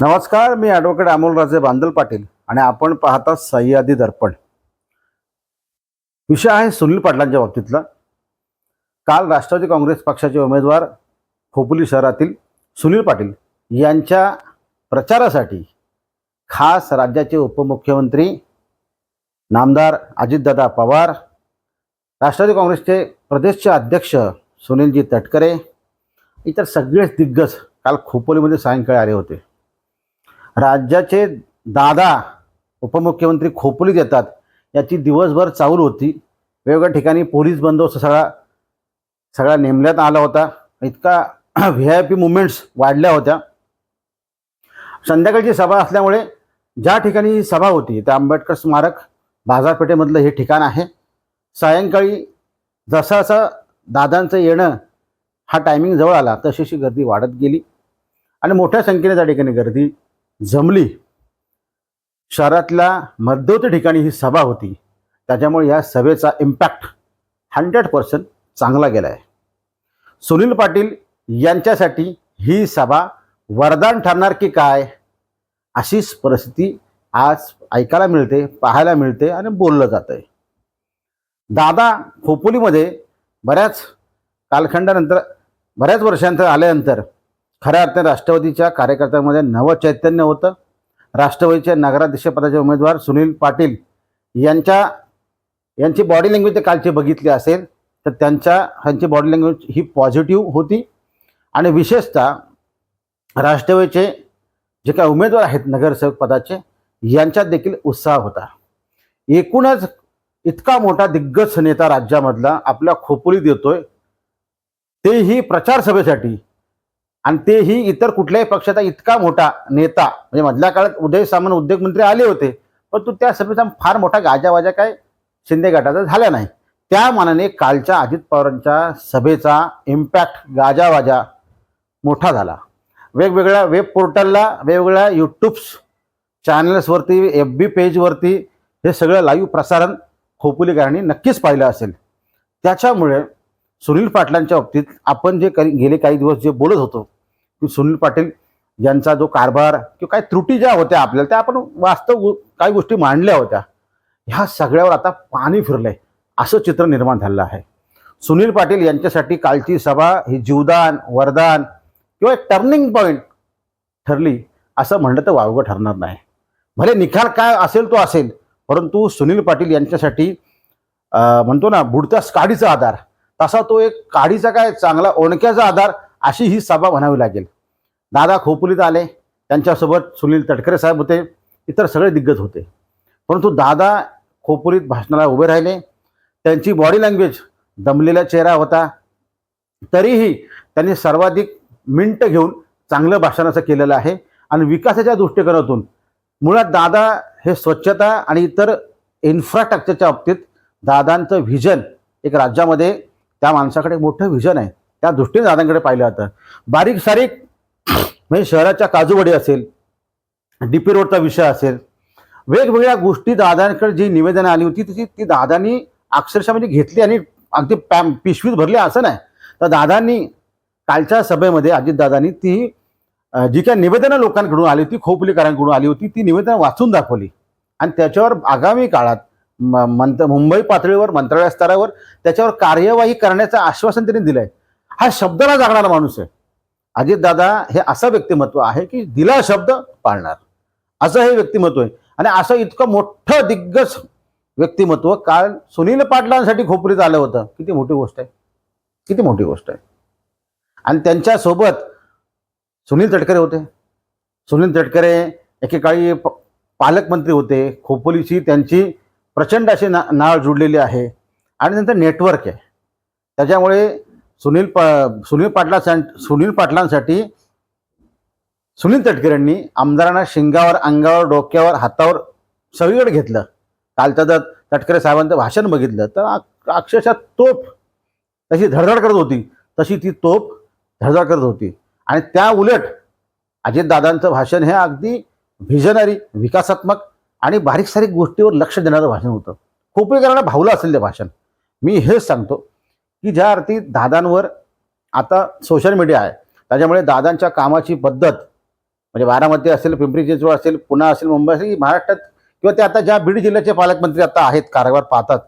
नमस्कार मी ॲडव्होकेट अमोलराजे बांदल पाटील आणि आपण पाहता सह्यादी दर्पण. विषय आहे सुनील पाटलांच्या बाबतीतला. काल राष्ट्रवादी काँग्रेस पक्षाचे उमेदवार खोपोली शहरातील सुनील पाटील यांच्या प्रचारासाठी खास राज्याचे उपमुख्यमंत्री नामदार अजितदादा पवार राष्ट्रवादी काँग्रेसचे प्रदेशचे अध्यक्ष सुनीलजी तटकरे इतर सगळेच दिग्गज काल खोपोलीमध्ये सायंकाळी आले होते. राज्याचे दादा उपमुख्यमंत्री खोपोलीत येतात. याची दिवसभर चाहूल होती. वेगवेगळ्या ठिकाणी पोलीस बंदोबस्त सगळा सगळा नेमण्यात आला होता. इतका व्ही आय पी मुवमेंट्स वाढल्या होत्या. संध्याकाळची सभा असल्यामुळे ज्या ठिकाणी ही सभा होती त्या आंबेडकर स्मारक बाजारपेठेमधलं हे ठिकाण आहे. सायंकाळी जसं जसं दादांचं येणं हा टायमिंग जवळ आला. तशी गर्दी वाढत गेली. आणि मोठ्या संख्येने त्या ठिकाणी गर्दी जमली. शहरातल्या मध्यवर्ती ठिकाणी ही सभा होती. त्याच्यामुळे या सभेचा इम्पॅक्ट हंड्रेड पर्सेंट चांगला गेला आहे सुनील पाटील यांच्यासाठी ही सभा वरदान ठरणार की काय? अशीच परिस्थिती आज ऐकायला मिळते पाहायला मिळते आणि बोललं जातं आहे दादा खोपोलीमध्ये बऱ्याच कालखंडानंतर बऱ्याच वर्षांतर आल्यानंतर खऱ्या अर्थाने राष्ट्रवादीच्या कार्यकर्त्यांमध्ये नवं चैतन्य होतं. राष्ट्रवादीचे नगराध्यक्षपदाचे उमेदवार सुनील पाटील यांच्या यांची बॉडी लँग्वेज ते कालची बघितली असेल तर त्यांच्या ह्यांची बॉडी लँग्वेज ही पॉझिटिव्ह होती. आणि विशेषतः राष्ट्रवादीचे जे काही उमेदवार आहेत नगरसेवक पदाचे यांच्यात देखील उत्साह होता. एकूणच इतका मोठा दिग्गज नेता राज्यामधला आपल्या खोपोलीत येतोय. तेही प्रचार सभेसाठी आणि तेही इतर कुठल्याही पक्षाचा इतका मोठा नेता म्हणजे मधल्या काळात उदय सामंत उद्योगमंत्री आले होते परंतु त्या सभेचा फार मोठा गाजावाजा काय शिंदे गटाचा झाला नाही. त्या मानाने कालच्या अजित पवारांच्या सभेचा इम्पॅक्ट गाजावाजा मोठा झाला. वेगवेगळ्या वेब पोर्टलला वेगवेगळ्या यूट्यूब्स चॅनल्सवरती एफ बी पेजवरती हे सगळं लाईव्ह प्रसारण खोपुलीकरांनी नक्कीच पाहिलं असेल. त्याच्यामुळे सुनील पाटलांच्या बाबतीत आपण जे काही गेले काही दिवस जे बोलत होतो की सुनील पाटील यांचा जो कारभार किंवा काही त्रुटी ज्या होत्या आपल्याला त्या आपण वास्तव काही गोष्टी मांडल्या होत्या. ह्या सगळ्यावर आता पाणी फिरलंय असं चित्र निर्माण झालेलं आहे. सुनील पाटील यांच्यासाठी कालची सभा ही जीवदान वरदान किंवा एक टर्निंग पॉईंट ठरली असं म्हणलं तर वावगं ठरणार नाही. भले निकाल काय असेल तो असेल परंतु सुनील पाटील यांच्यासाठी म्हणतो ना बुडत्या काडीचा आधार. तसा तो एक काढीचा काय चांगला ओणक्याचा आधार अशी ही सभा म्हणावी लागेल. दादा खोपुलीत आले. त्यांच्यासोबत सुनील तटकरे साहेब होते. इतर सगळे दिग्गज होते. परंतु दादा खोपुलीत भाषणाला उभे राहिले. त्यांची बॉडी लँग्वेज दमलेला चेहरा होता. तरीही त्यांनी सर्वाधिक मिंट घेऊन चांगलं भाषण असं केलेलं आहे. आणि विकासाच्या दृष्टिकोनातून मुळात दादा हे स्वच्छता आणि इतर इन्फ्रास्ट्रक्चरच्या बाबतीत दादांचं व्हिजन एक राज्यामध्ये त्या माणसाकडे मोठं व्हिजन आहे. त्या दृष्टीने दादांकडे पाहिलं जातं. बारीक सारीक म्हणजे शहराच्या काजूवडी असेल डी पी रोडचा विषय असेल वेगवेगळ्या गोष्टी दादांकडे जी निवेदनं आली होती ती ती दादांनी अक्षरशः म्हणजे घेतली आणि अगदी पॅम पिशवीत भरली असं नाही. तर दादांनी कालच्या सभेमध्ये अजितदादांनी ती जी काही निवेदनं लोकांकडून आली होती खोपलीकरांकडून आली होती ती निवेदनं वाचून दाखवली. आणि त्याच्यावर आगामी काळात म- मुंबई पातळीवर मंत्रालय स्तरावर त्याच्यावर कार्यवाही करण्याचं आश्वासन त्यांनी दिलंय. हा शब्दाला जागणारा माणूस आहे. अजितदादा हे असं व्यक्तिमत्व आहे की दिला शब्द पाळणार. असं हे व्यक्तिमत्व आहे. आणि असं इतकं मोठं दिग्गज व्यक्तिमत्व काल सुनील पाटलांसाठी खोपरीत आलं होतं. किती मोठी गोष्ट आहे. किती मोठी गोष्ट आहे. आणि त्यांच्यासोबत सुनील तटकरे होते. सुनील तटकरे एकेकाळी प- पालकमंत्री होते. खोपोलीची त्यांची प्रचंड अशी ना नाळ जुडलेली आहे. आणि त्यांचं नेटवर्क आहे. त्याच्यामुळे सुनील पा सुनील पाटला सुनील पाटलांसाठी सुनील तटकरेंनी आमदारांना शिंगावर अंगावर डोक्यावर हातावर सगळीकडे घेतलं. कालच्या जर तटकरे साहेबांचं भाषण बघितलं तर अक्षरशः तोप तशी धडधड करत होती. तशी ती तोप धडधड करत होती. आणि त्या उलट अजितदादांचं भाषण हे अगदी व्हिजनरी विकासात्मक आणि बारीक सारीक गोष्टीवर लक्ष देणारं भाषण होतं. खोपरीकरांना भावलं असेल ते भाषण. मी हेच सांगतो की ज्या अर्थी दादांवर आता सोशल मीडिया आहे त्याच्यामुळे दादांच्या कामाची पद्धत म्हणजे बारामती असेल पिंपरी चिंचवड असेल पुणा असेल मुंबई असेल महाराष्ट्रात किंवा ते आता ज्या बीड जिल्ह्याचे पालकमंत्री आता आहेत कारभार पाहतात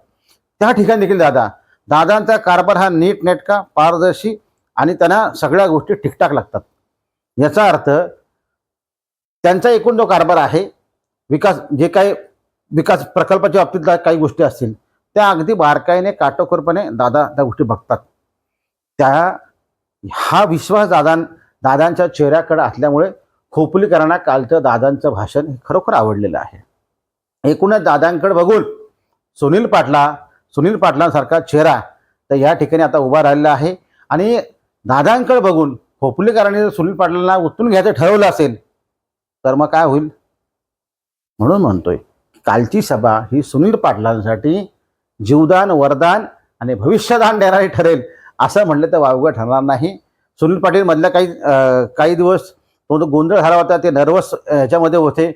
त्या ठिकाणी देखील दादा दादांचा कारभार हा नीट नेटका पारदर्शी आणि त्यांना सगळ्या गोष्टी ठीकठाक लागतात. याचा अर्थ त्यांचा एकूण जो कारभार आहे विकास जे काही विकास प्रकल्पाच्या बाबतीत काही गोष्टी असतील त्या अगदी बारकाईने काटेकोरपणे दादा त्या गोष्टी बघतात. त्या हा विश्वास दादा दादांच्या चेहऱ्याकडे असल्यामुळे खोपलीकरांना कालचं दादांचं भाषण हे खरोखर आवडलेलं आहे. एकूणच दादांकडे बघून सुनील पाटला सुनील पाटलांसारखा चेहरा तर या ठिकाणी आता उभा राहिलेला आहे. आणि दादांकडे बघून खोपलीकरांनी जर सुनील पाटलांना उचलून घ्यायचं ठरवलं असेल तर मग काय होईल? म्हणून म्हणतोय. कालची सभा ही सुनील पाटलांसाठी जीवदान वरदान आणि भविष्यदान देणारी ठरेल असं म्हणलं तर वावगं ठरणार नाही. सुनील पाटील मधल्या काही काही दिवस तो जो गोंधळ झाला होता ते नर्वस ह्याच्यामध्ये होते.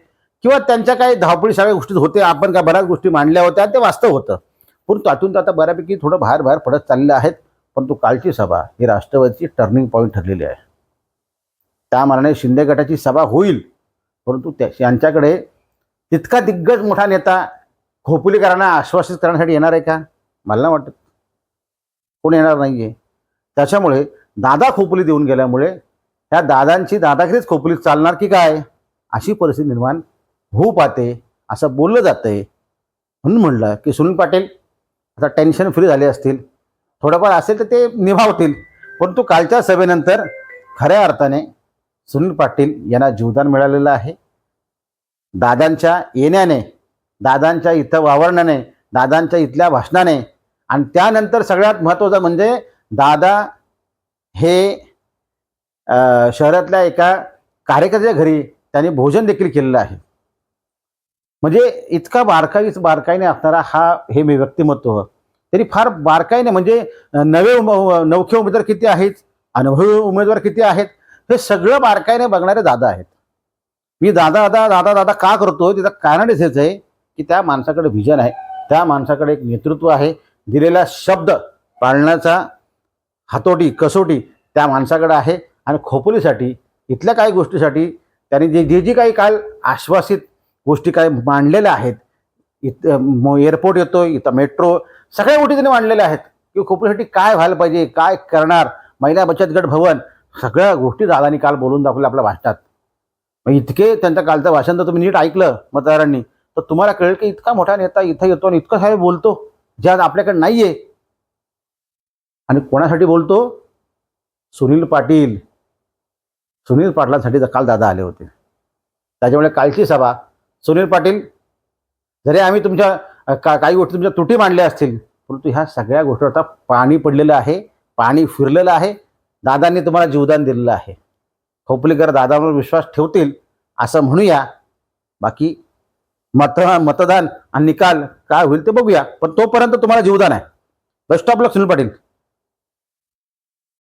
किंवा त्यांच्या काही धावपळी सगळ्या गोष्टी होते आपण काय बऱ्याच गोष्टी मांडल्या होत्या ते वास्तव होतं. पण त्यातून तर आता बऱ्यापैकी थोडं बाहेर बाहेर पडत चालले आहेत. परंतु कालची सभा ही राष्ट्रवादीची टर्निंग पॉईंट ठरलेली आहे. त्या मानाने शिंदे गटाची सभा होईल. परंतु त्या यांच्याकडे तितका दिग्गज मोठा नेता खोपुलीकरांना आश्वासित करण्यासाठी येणार आहे का? मला नाही वाटत. कोण येणार नाही आहे त्याच्यामुळे दादा खोपली देऊन गेल्यामुळे ह्या दादांची दादागिरीच खोपली चालणार की काय? अशी परिस्थिती निर्माण होऊ पाहते असं बोललं जातं आहे म्हणून म्हणलं की सुनील पाटील आता टेन्शन फ्री झाले असतील. थोडंफार असेल तर ते निभावतील. परंतु कालच्या सभेनंतर खऱ्या अर्थाने सुनील पाटील यांना जीवदान मिळालेलं आहे. दादांच्या येण्याने दादांच्या इथं वावरण्याने दादांच्या इथल्या भाषणाने. आणि त्यानंतर सगळ्यात महत्त्वाचं म्हणजे दादा हे शहरातल्या एका कार्यकर्त्याच्या घरी त्यांनी भोजन देखील केलेलं आहे. म्हणजे इतका बारकाईच बारकाईने असणारा हा हे मी व्यक्तिमत्व. तरी फार बारकाईने म्हणजे नवे उम- नवखे उमेदवार किती आहेत अनुभवी उमेदवार किती आहेत हे सगळं बारकाईने बघणारे दादा आहेत. मी दादा दादा दादा दादा का करतो त्याचं कारणच हेच आहे की त्या माणसाकडे व्हिजन आहे. त्या माणसाकडे एक नेतृत्व आहे. दिलेला शब्द पाळण्याचा हातोटी कसोटी त्या माणसाकडे आहे. आणि खोपोलीसाठी इथल्या काही गोष्टीसाठी त्यांनी जे जे जी काही काल आश्वासित गोष्टी काय मांडलेल्या आहेत इथं एअरपोर्ट येतो इथं मेट्रो सगळ्या गोष्टी त्यांनी मांडलेल्या आहेत. की खोपोलीसाठी काय व्हायला पाहिजे काय करणार? महिला बचत गट भवन सगळ्या गोष्टी दादानी काल बोलून दाखवल्या आपल्या भाषणात. मग इतके त्यांचं कालचं भाषण तर तुम्ही नीट ऐकलं मतदारांनी. तर तुम्हाला कळेल की इतका मोठा नेता इथं येतो आणि इतकं सारे बोलतो जे आज आपल्याकडे नाही आहे आणि कोणासाठी बोलतो? सुनील पाटील. सुनील पाटलांसाठी तर काल दादा आले होते. त्याच्यामुळे कालची सभा. सुनील पाटील जरी आम्ही तुमच्या का काही गोष्टी तुमच्या त्रुटी मांडल्या असतील परंतु ह्या सगळ्या गोष्टी आता पाणी पडलेलं आहे पाणी फिरलेलं आहे. दादांनी तुम्हाला जीवदान दिलेलं आहे. खोपलीकर दादावर विश्वास ठेवतील असं म्हणूया. बाकी मत मतदान आणि निकाल काय होईल ते बघूया. पण तोपर्यंत तुम्हाला जीवदान आहे. Best of luck Sunil Patil.